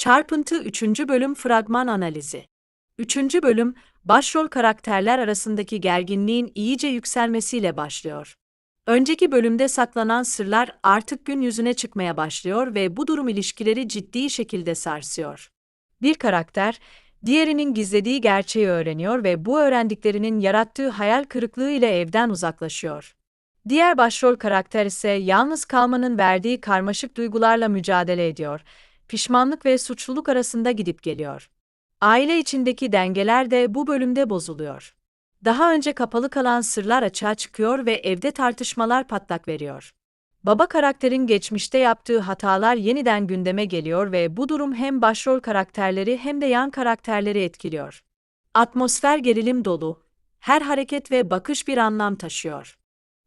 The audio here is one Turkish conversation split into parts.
Çarpıntı 3. Bölüm Fragman Analizi 3. bölüm, başrol karakterler arasındaki gerginliğin iyice yükselmesiyle başlıyor. Önceki bölümde saklanan sırlar artık gün yüzüne çıkmaya başlıyor ve bu durum ilişkileri ciddi şekilde sarsıyor. Bir karakter, diğerinin gizlediği gerçeği öğreniyor ve bu öğrendiklerinin yarattığı hayal kırıklığı ile evden uzaklaşıyor. Diğer başrol karakter ise yalnız kalmanın verdiği karmaşık duygularla mücadele ediyor. Pişmanlık ve suçluluk arasında gidip geliyor. Aile içindeki dengeler de bu bölümde bozuluyor. Daha önce kapalı kalan sırlar açığa çıkıyor ve evde tartışmalar patlak veriyor. Baba karakterin geçmişte yaptığı hatalar yeniden gündeme geliyor ve bu durum hem başrol karakterleri hem de yan karakterleri etkiliyor. Atmosfer gerilim dolu, her hareket ve bakış bir anlam taşıyor.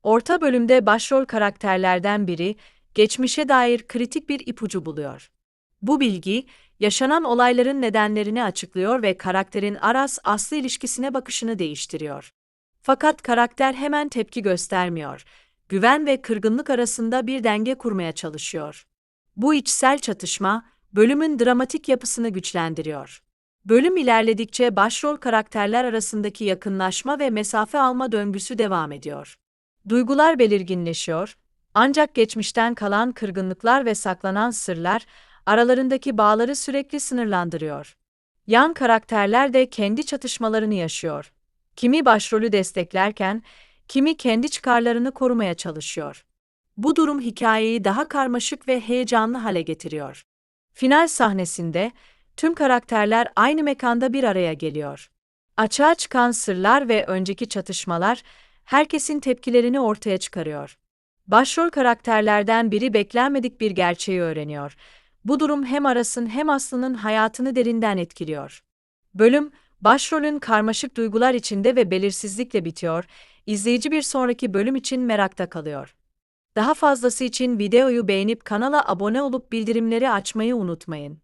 Orta bölümde başrol karakterlerden biri, geçmişe dair kritik bir ipucu buluyor. Bu bilgi, yaşanan olayların nedenlerini açıklıyor ve karakterin Aras-Aslı ilişkisine bakışını değiştiriyor. Fakat karakter hemen tepki göstermiyor. Güven ve kırgınlık arasında bir denge kurmaya çalışıyor. Bu içsel çatışma, bölümün dramatik yapısını güçlendiriyor. Bölüm ilerledikçe başrol karakterler arasındaki yakınlaşma ve mesafe alma döngüsü devam ediyor. Duygular belirginleşiyor, ancak geçmişten kalan kırgınlıklar ve saklanan sırlar aralarındaki bağları sürekli sınırlandırıyor. Yan karakterler de kendi çatışmalarını yaşıyor. Kimi başrolü desteklerken, kimi kendi çıkarlarını korumaya çalışıyor. Bu durum hikayeyi daha karmaşık ve heyecanlı hale getiriyor. Final sahnesinde tüm karakterler aynı mekanda bir araya geliyor. Açığa çıkan sırlar ve önceki çatışmalar herkesin tepkilerini ortaya çıkarıyor. Başrol karakterlerden biri beklenmedik bir gerçeği öğreniyor. Bu durum hem Aras'ın hem Aslı'nın hayatını derinden etkiliyor. Bölüm, başrolün karmaşık duygular içinde ve belirsizlikle bitiyor, izleyici bir sonraki bölüm için merakta kalıyor. Daha fazlası için videoyu beğenip kanala abone olup bildirimleri açmayı unutmayın.